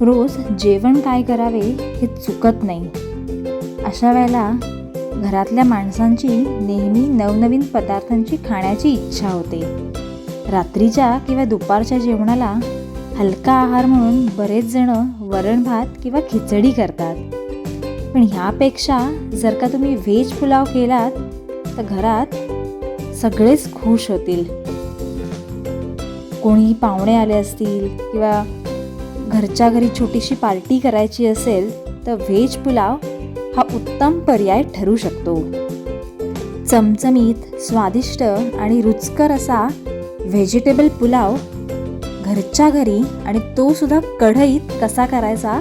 रोज जेवण काय करावे हे चुकत नाही. अशा वेळेला घरातल्या माणसांची नेहमी नवनवीन पदार्थांची खाण्याची इच्छा होते. रात्रीच्या किंवा दुपारच्या जेवणाला हलका आहार म्हणून बरेच जण वरण भात किंवा खिचडी करतात. पण ह्यापेक्षा जर का तुम्ही व्हेज पुलाव केलात तर घरात सगळेच खुश होतील. कोणी पाहुणे आले असतील किंवा घरच्या घरी छोटीशी पार्टी करायची असेल तर व्हेज पुलाव हा उत्तम पर्याय ठरू शकतो. चमचमीत स्वादिष्ट आणि रुचकर असा व्हेजिटेबल पुलाव घरच्या घरी आणि तो सुद्धा कढईत कसा करायचा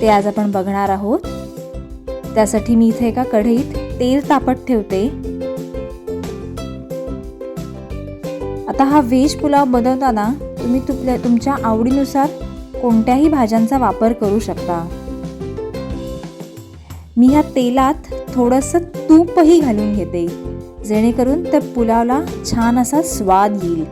ते आज आपण बघणार आहोत. त्यासाठी मी इथे एका कढईत तेल तापत ठेवते. आता हा व्हेज पुलाव बनवताना तुम्ही तुपल्या तुमच्या आवडीनुसार कोणत्याही भाज्यांचा वापर करू शकता. मी ह्या तेलात थोडंसं तूपही घालून घेते जेणेकरून त्या पुलावला छान असा स्वाद येईल.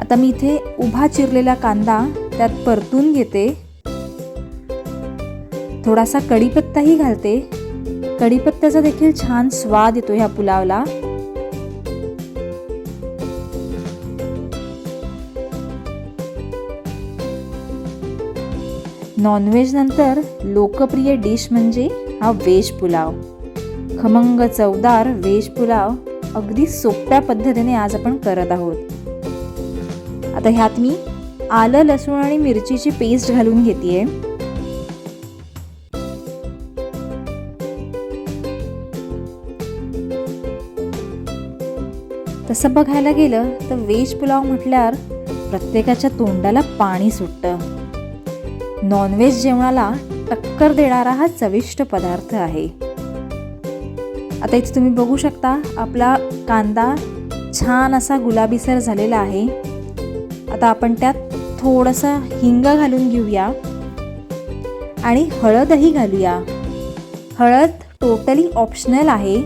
आता मी इथे उभा चिरलेला कांदा त्यात परतून घेते. थोडासा कढीपत्ताही घालते. कढीपत्त्याचा देखील छान स्वाद येतो ह्या पुलावला नॉनव्हेजनंतर लोकप्रिय डिश म्हणजे हा व्हेज पुलाव. खमंग चवदार व्हेज पुलाव अगदी सोप्या पद्धतीने आज आपण करत आहोत. आता ह्यात मी आलं लसूण आणि मिरचीची पेस्ट घालून घेते तसं बघायला गेलं तर व्हेज पुलाव म्हटल्यावर प्रत्येकाच्या तोंडाला पाणी सुटतं. नॉनव्हेज जेवणाला टक्कर देणारा हा चविष्ट पदार्थ आहे. आता इथे तुम्ही बघू शकता आपला कांदा छान असा गुलाबीसर झालेला आहे. आता आपण त्यात थोडंसं हिंग घालून घेऊया आणि हळदही घालूया. हळद टोटली ऑप्शनल आहे.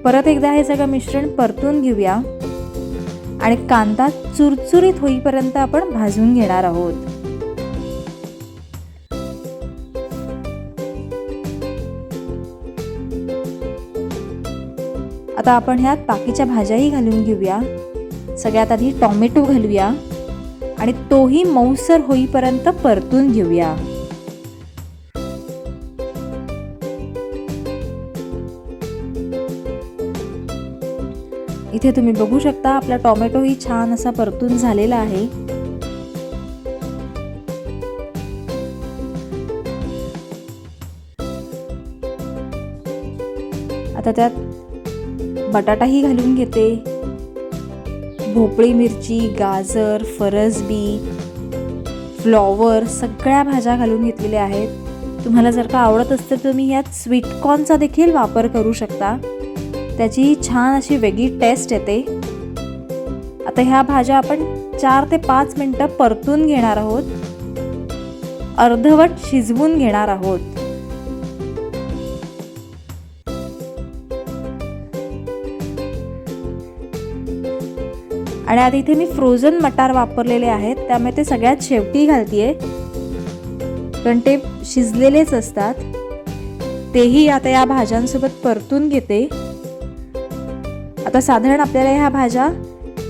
परत एकदा हे सगळं मिश्रण परतून घेऊया. आणि कांदा चुरचुरीत होईपर्यंत आपण भाजून घेणार आहोत. आता आपण ह्यात बाकीच्या भाज्याही घालून घेऊया. सगळ्यात आधी टॉमॅटो घालूया आणि तोही मऊसर होईपर्यंत परतून घेऊया. इथे तुम्ही बघू शकता आपला टॉमॅटोही छान असा परतून झालेला आहे. आता त्यात बटाटाही घालून घेते. भोपळी मिरची गाजर फरसबी फ्लॉवर सगळ्या भाज्या घालून घेतलेल्या आहेत. तुम्हाला जर का आवडत असतं तर तुम्ही यात स्वीटकॉर्नचा देखील वापर करू शकता. त्याची छान अशी वेगळी टेस्ट येते. आता ह्या भाज्या आपण चार ते पाच मिनटं परतून घेणार आहोत. अर्धवट शिजवून घेणार आहोत. आणि आता इथे मी फ्रोझन मटार वापरलेले आहेत त्यामुळे ते सगळ्यात शेवटी घालतीये. कारण ते शिजलेलेच असतात. तेही आता या भाज्यांसोबत परतून घेते. आता साधारण आपल्याला ह्या भाज्या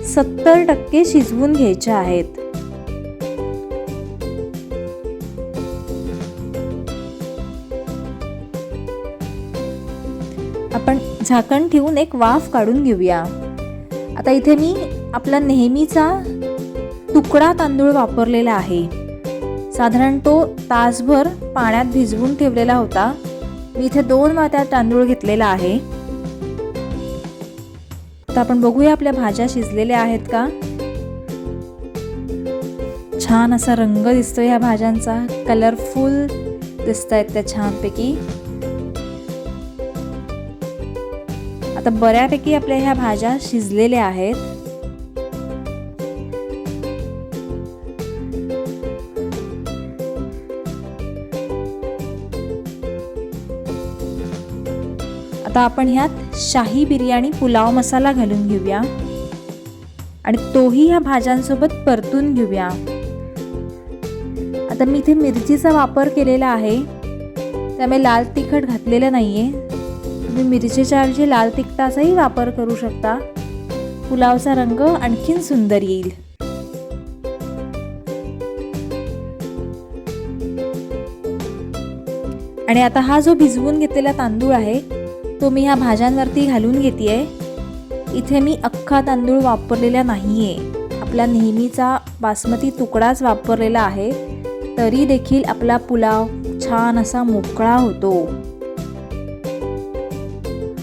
सत्तर टक्के शिजवून घ्यायच्या आहेत. आपण झाकण ठेवून एक वाफ काढून घेऊया. आता इथे मी आपला नेहमीचा तुकडा तांदूळ वापरलेला आहे. साधारण तो तासभर पाण्यात भिजवून ठेवलेला होता. मी इथे दोन वाट्या तांदूळ घेतलेला आहे. तर आपण बघूया आपल्या भाज्या शिजलेल्या आहेत का? छान असा रंग दिसतोय ह्या भाज्यांचा. कलरफुल दिसत आहेत त्या छानपैकी. आता बऱ्यापैकी आपल्या ह्या भाज्या शिजलेल्या आहेत. आता आपण ह्यात शाही बिर्याणी पुलाव मसाला घालून घेऊया. आणि तोही ह्या भाज्यांसोबत परतून घेऊया. आता मी इथे मिरचीचा वापर केलेला आहे. त्यामुळे लाल तिखट घातलेलं नाही आहे तुम्ही मिरचीच्या ऐवजी लाल तिखटाचाही वापर करू शकता. पुलावचा रंग आणखीन सुंदर येईल. आणि आता हा जो भिजवून घेतलेला तांदूळ आहे तो मी ह्या भाज्यांवरती घालून घेते इथे मी अख्खा तांदूळ वापरलेला नाही आहे आपला नेहमीचा बासमती तुकडाच वापरलेला आहे. तरी देखील आपला पुलाव छान असा मोकळा होतो.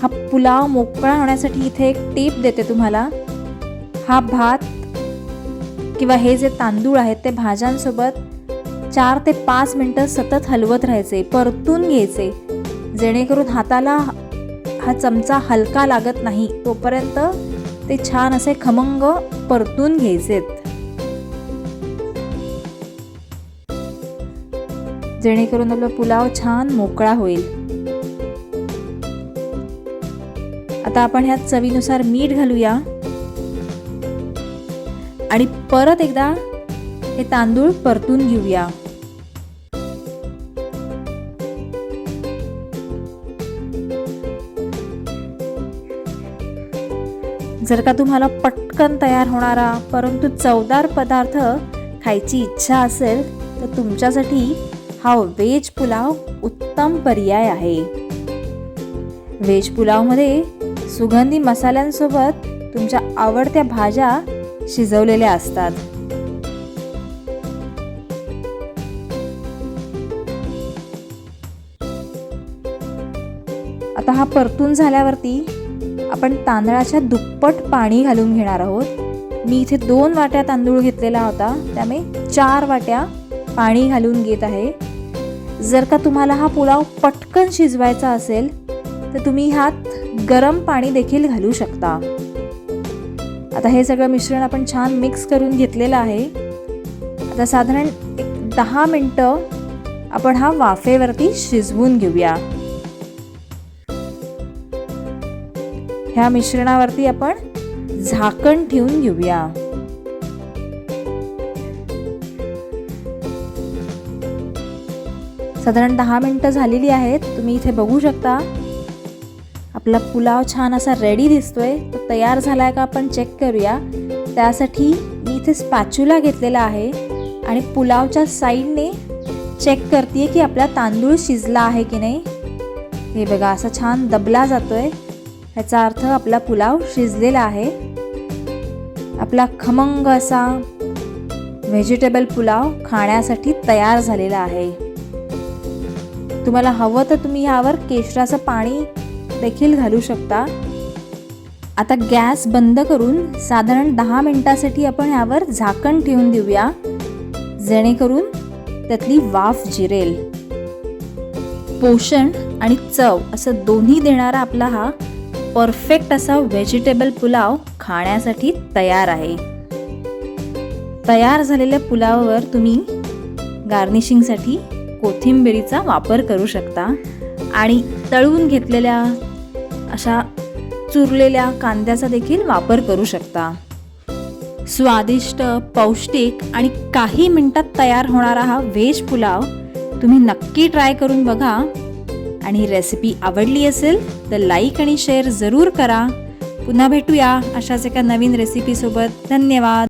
हा पुलाव मोकळा होण्यासाठी इथे एक टीप देते तुम्हाला. हा भात किंवा हे जे तांदूळ आहेत ते भाज्यांसोबत चार ते पाच मिनटं सतत हलवत राहायचे परतून घ्यायचे. जेणेकरून हाताला हा चमचा हलका लागत नाही. तोपर्यंत ते छान असे खमंग परतून घ्यायचेत. जेणेकरून आपला पुलाव छान मोकळा होईल. आता आपण ह्यात चवीनुसार मीठ घालूया. आणि परत एकदा हे तांदूळ परतून घेऊया. जर का तुम्हाला पटकन तयार होणारा परंतु चवदार पदार्थ खायची इच्छा असेल तर तुमच्यासाठी हा व्हेज पुलाव उत्तम पर्याय आहे. व्हेज पुलावमध्ये सुगंधी मसाल्यांसोबत तुमच्या आवडत्या भाज्या शिजवलेल्या असतात. आता हा परतून झाल्यावरती आपण तांदळाच्या दुप्पट पाणी घालून घेणार आहोत. मी इथे दोन वाट्या तांदूळ घेतलेला होता. त्यामुळे चार वाट्या पाणी घालून घेत आहे. जर का तुम्हाला हा पुलाव पटकन शिजवायचा असेल तर तुम्ही ह्यात गरम पाणी देखील घालू शकता. आता हे सगळं मिश्रण आपण छान मिक्स करून घेतलेलं आहे. आता साधारण एक दहा मिनटं आपण हा वाफेवरती शिजवून घेऊया. ह्या मिश्रणावरती आपण झाकण ठेवून घेऊया. साधारण दहा मिनटं झालेली आहेत. तुम्ही इथे बघू शकता. आपला पुलाव छान असा रेडी दिसतोय. तो तयार झालाय का आपण चेक करूया. त्यासाठी मी इथे स्पॅच्युला घेतलेला आहे. आणि पुलावच्या साईडने चेक करते की आपला तांदूळ शिजला आहे की नाही. हे बघा असा छान दबला जातोय. ह्याचा अर्थ आपला पुलाव शिजलेला आहे. आपला खमंग असा व्हेजिटेबल पुलाव खाण्यासाठी तयार झालेला आहे. तुम्हाला हवं तर तुम्ही ह्यावर केशराचं पाणी देखील घालू शकता. आता गॅस बंद करून साधारण दहा मिनटासाठी आपण ह्यावर झाकण ठेवून देऊया. जेणेकरून त्यातली वाफ जिरेल. पोषण आणि चव असं दोन्ही देणारा आपला हा परफेक्ट असा व्हेजिटेबल पुलाव खाण्यासाठी तयार आहे. तयार झालेल्या पुलावावर तुम्ही गार्निशिंगसाठी कोथिंबिरीचा वापर करू शकता आणि तळून घेतलेल्या अशा चुरलेल्या कांद्याचा देखील वापर करू शकता. स्वादिष्ट पौष्टिक आणि काही मिनटात तयार होणारा हा व्हेज पुलाव तुम्ही नक्की ट्राय करून बघा. आणि ही रेसिपी आवडली असेल तर लाईक आणि शेअर जरूर करा. पुन्हा भेटूया अशाच एका नवीन रेसिपीसोबत धन्यवाद.